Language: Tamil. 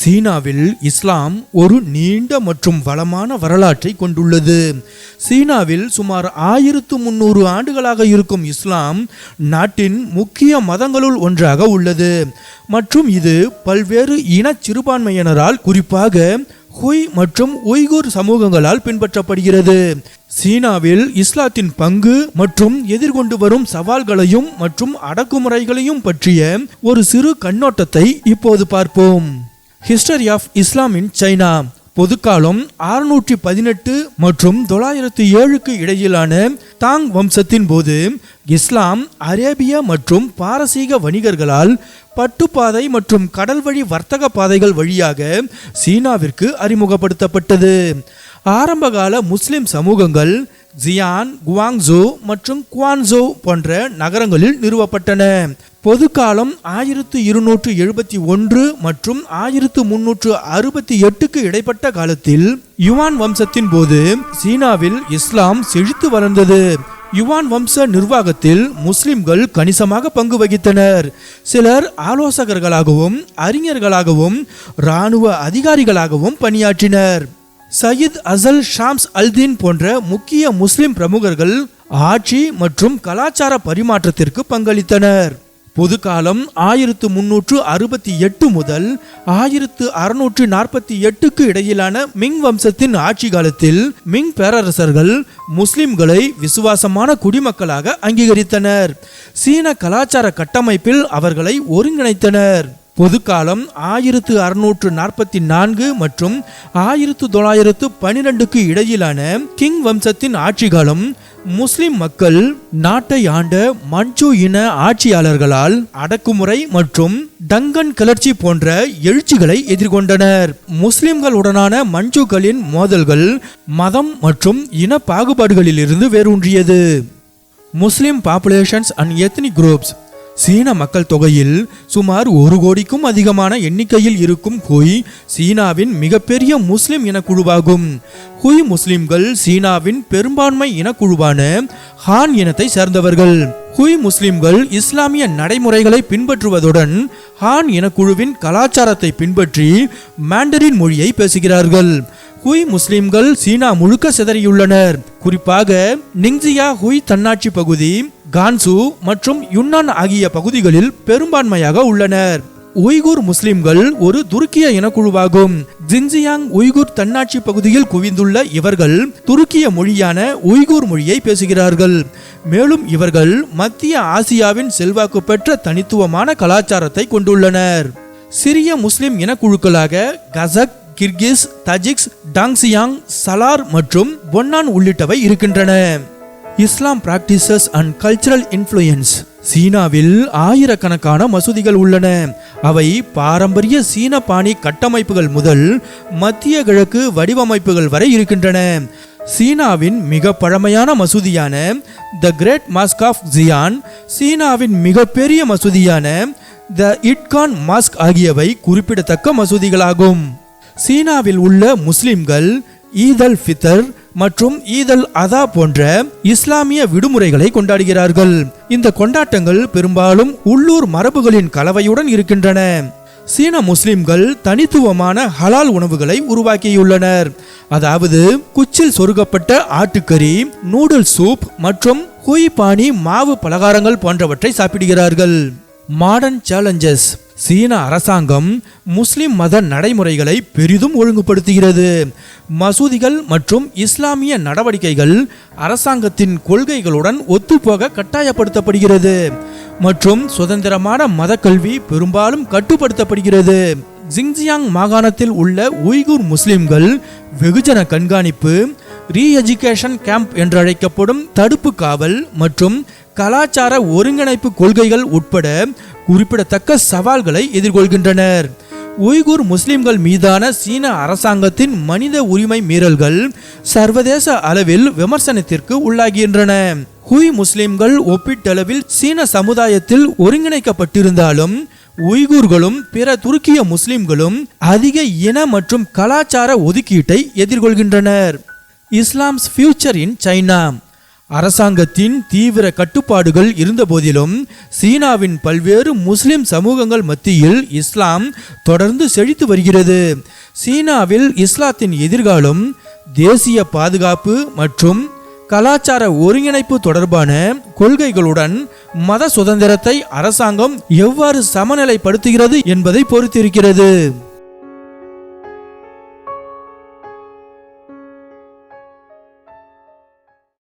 சீனாவில் இஸ்லாம் ஒரு நீண்ட மற்றும் வளமான வரலாற்றை கொண்டுள்ளது. சீனாவில் சுமார் ஆயிரத்து முன்னூறு ஆண்டுகளாக இருக்கும் இஸ்லாம் நாட்டின் முக்கிய மதங்களுள் ஒன்றாக உள்ளது. மற்றும் இது பல்வேறு இன சிறுபான்மையினரால் குறிப்பாக ஹுய் மற்றும் உய்கூர் சமூகங்களால் பின்பற்றப்படுகிறது. சீனாவில் இஸ்லாத்தின் பங்கு மற்றும் எதிர்கொண்டு வரும் சவால்களையும் மற்றும் அடக்குமுறைகளையும் பற்றிய ஒரு சிறு கண்ணோட்டத்தை இப்போது பார்ப்போம். History of Islam in China பொதுக்காலம் அறுநூற்றி பதினெட்டு மற்றும் தொள்ளாயிரத்து ஏழுக்கு இடையிலான தாங் வம்சத்தின் போது இஸ்லாம் அரேபிய மற்றும் பாரசீக வணிகர்களால் பட்டுப்பாதை மற்றும் கடல் வழி வர்த்தக பாதைகள் வழியாக சீனாவிற்கு அறிமுகப்படுத்தப்பட்டது. ஆரம்பகால முஸ்லிம் சமூகங்கள் ஜியான் குவாங்ஸோ மற்றும் குவான்சோ போன்ற நகரங்களில் நிறுவப்பட்டன. பொதுக்காலம் ஆயிரத்து இருநூற்று எழுபத்தி ஒன்று மற்றும் ஆயிரத்து முன்னூற்று அறுபத்தி எட்டுக்கு இடைப்பட்ட காலத்தில் யுவான் வம்சத்தின் போது சீனாவில் இஸ்லாம் செழித்து வளர்ந்தது. யுவான் வம்ச நிர்வாகத்தில் முஸ்லிம்கள் கணிசமாக பங்கு வகித்தனர். சிலர் ஆலோசகர்களாகவும் அறிஞர்களாகவும் இராணுவ அதிகாரிகளாகவும் பணியாற்றினர். சயித் அசல் ஷாம்ஸ் அல்தீன் போன்ற முக்கிய முஸ்லிம் பிரமுகர்கள் ஆட்சி மற்றும் கலாச்சார பரிமாற்றத்திற்கு பங்களித்தனர். பொதுக்காலம் ஆயிரத்து முன்னூற்று அறுபத்தி எட்டு முதல் ஆயிரத்து அறுநூற்று நாற்பத்தி எட்டுக்கு இடையிலான மிங் வம்சத்தின் ஆட்சி காலத்தில் மிங் பேரரசர்கள் முஸ்லிம்களை விசுவாசமான குடிமக்களாக அங்கீகரித்தனர். சீன கலாச்சார கட்டமைப்பில் அவர்களை ஒருங்கிணைத்தனர். பொதுக்காலம் ஆயிரத்து அறுநூற்று நாற்பத்தி நான்கு மற்றும் ஆயிரத்து தொள்ளாயிரத்து பனிரெண்டுக்கு இடையிலான கிங் வம்சத்தின் ஆட்சி காலம் முஸ்லிம் மக்கள் நாட்டை ஆண்ட மஞ்சு இன ஆட்சியாளர்களால் அடக்குமுறை மற்றும் டங்கன் கிளர்ச்சி போன்ற எழுச்சிகளை எதிர்கொண்டனர். முஸ்லிம்களுடனான மஞ்சுக்களின் மோதல்கள் மதம் மற்றும் இன பாகுபாடுகளிலிருந்து வேரூன்றியது. Muslim populations and ethnic groups சீன மக்கள் தொகையில் சுமார் ஒரு கோடிக்கும் அதிகமான எண்ணிக்கையில் இருக்கும் ஹுய் சீனாவின் மிகப்பெரிய முஸ்லிம் இனக்குழுவாகும். ஹுய் முஸ்லிம்கள் சீனாவின் பெரும்பான்மை இனக்குழுவான ஹான் இனத்தை சேர்ந்தவர்கள். ஹுய் முஸ்லிம்கள் இஸ்லாமிய நடைமுறைகளை பின்பற்றுவதுடன் ஹான் இனக்குழுவின் கலாச்சாரத்தை பின்பற்றி மாண்டரின் மொழியை பேசுகிறார்கள். ஹுய் முஸ்லிம்கள் சீனா முழுக்க சிதறியுள்ளனர். குறிப்பாக நிங்ஜியா ஹுய் தன்னாட்சி பகுதி கான்சு மற்றும் யுன்னான் ஆகிய பகுதிகளில் பெரும்பான்மையாக உள்ளனர். உய்கூர் முஸ்லிம்கள் ஒரு துருக்கிய இனக்குழுவாகும். ஜின்ஜியாங் உய்கூர் தன்னாட்சி பகுதியில் குவிந்துள்ள இவர்கள் துருக்கிய மொழியான உய்கூர் மொழியை பேசுகிறார்கள். மேலும் இவர்கள் மத்திய ஆசியாவின் செல்வாக்கு பெற்ற தனித்துவமான கலாச்சாரத்தை கொண்டுள்ளனர். சிறிய முஸ்லிம் இனக்குழுக்களாக கசக் கிர்கிஸ் தஜிக்ஸ் டாங்ஸியாங் சலார் மற்றும் பொன்னான் உள்ளிட்டவை இருக்கின்றன. Islam practices and cultural influence சீனாவில் ஆயிரக்கணக்கான மசூதிகள் உள்ளன. அவை பாரம்பரிய சீன பாணி கட்டமைப்புகள் முதல் மத்திய கிழக்கு வடிவமைப்புகள் வரை இருக்கின்றன. சீனாவின் மிக பழமையான மசூதியான the great mosque of Xi'an சீனாவின் மிகப்பெரிய மசூதியான த இட்கான் மாஸ்க் ஆகியவை குறிப்பிடத்தக்க மசூதிகளாகும். சீனாவில் உள்ள முஸ்லிம்கள் ஈதல் ஃபித்தர் மற்றும் ஈதல் அதா போன்ற இஸ்லாமிய விடுமுறைகளை கொண்டாடுகிறார்கள். இந்த கொண்டாட்டங்கள் பெரும்பாலும் உள்ளூர் மரபுகளின் கலவையுடன் இருக்கின்றன. சீன முஸ்லிம்கள் தனித்துவமான ஹலால் உணவுகளை உருவாக்கியுள்ளனர். அதாவது குச்சில் சொருகப்பட்ட ஆட்டுக்கறி நூடுல் சூப் மற்றும் ஹுய் பாணி மாவு பலகாரங்கள் போன்றவற்றை சாப்பிடுகிறார்கள். மாடர்ன் சேலஞ்சஸ் சீன அரசாங்கம் முஸ்லிம் மத நடைமுறைகளை பெரிதும் ஒழுங்குபடுத்துகிறது. மசூதிகள் மற்றும் இஸ்லாமிய நடவடிக்கைகள் அரசாங்கத்தின் கொள்கைகளுடன் ஒத்துப்போக கட்டாயப்படுத்தப்படுகிறது. மற்றும் சுதந்திரமான மதக்கல்வி பெரும்பாலும் கட்டுப்படுத்தப்படுகிறது. ஜிங்ஜியாங் மாகாணத்தில் உள்ள உய்கூர் முஸ்லிம்கள் வெகுஜன கண்காணிப்பு ரீஎஜுகேஷன் கேம்ப் என்றழைக்கப்படும் தடுப்பு காவல் மற்றும் கலாச்சார ஒருங்கிணைப்பு கொள்கைகள் உட்பட குறிப்பிடத்தக்க சவால்களை எதிர்கொள்கின்றனர். உய்கூர் முஸ்லிம்கள் மீதான சீன அரசாங்கத்தின் மனித உரிமை மீறல்கள் சர்வதேச அளவில் விமர்சனத்திற்கு உள்ளாகின்றன. ஹுய் முஸ்லிம்கள் ஒப்பீட்டளவில் சீன சமுதாயத்தில் ஒருங்கிணைக்கப்பட்டிருந்தாலும் உய்கூர்களும் பிற துருக்கிய முஸ்லிம்களும் அதிக இன மற்றும் கலாச்சார ஒதுக்கீட்டை எதிர்கொள்கின்றனர். இஸ்லாம்ஸ் ஃபியூச்சர் இன் சைனா அரசாங்கத்தின் தீவிர கட்டுப்பாடுகள் இருந்தபோதிலும் சீனாவின் பல்வேறு முஸ்லிம் சமூகங்கள் மத்தியில் இஸ்லாம் தொடர்ந்து செழித்து வருகிறது. சீனாவில் இஸ்லாத்தின் எதிர்காலம் தேசிய பாதுகாப்பு மற்றும் கலாச்சார ஒருங்கிணைப்பு தொடர்பான கொள்கைகளுடன் மத சுதந்திரத்தை அரசாங்கம் எவ்வாறு சமநிலைப்படுத்துகிறது என்பதை பொறுத்திருக்கிறது.